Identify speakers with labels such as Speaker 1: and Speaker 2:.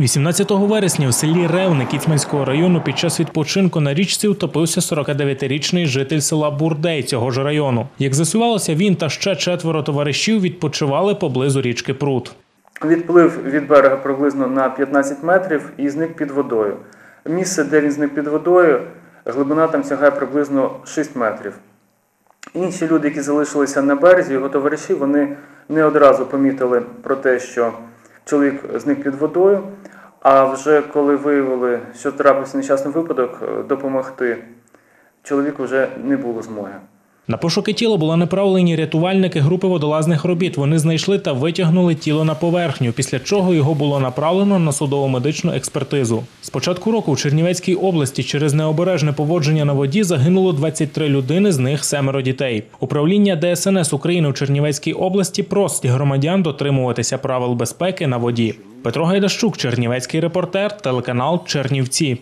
Speaker 1: 18 вересня в селі Ревне Кіцманського району під час відпочинку на річці утопився 49-річний житель села Бурдей цього ж району. Як з'ясувалося, він та ще четверо товаришів відпочивали поблизу річки Прут.
Speaker 2: Відплив від берега приблизно на 15 метрів і зник під водою. Місце, де він зник під водою, глибина там сягає приблизно 6 метрів. Інші люди, які залишилися на березі, його товариші, вони не одразу помітили про те, що чоловік зник під водою. А вже коли виявили, що трапився нещасний випадок, е, допомогти чоловіку вже не було змоги.
Speaker 1: На пошуки тіла були направлені рятувальники групи водолазних робіт. Вони знайшли та витягнули тіло на поверхню, після чого його було направлено на судово-медичну експертизу. З початку року в Чернівецькій області через необережне поводження на воді загинуло 23 людини, з них семеро дітей. Управління ДСНС України у Чернівецькій області просить громадян дотримуватися правил безпеки на воді. Петро Гайдащук, Чернівецький репортер, телеканал Чернівці.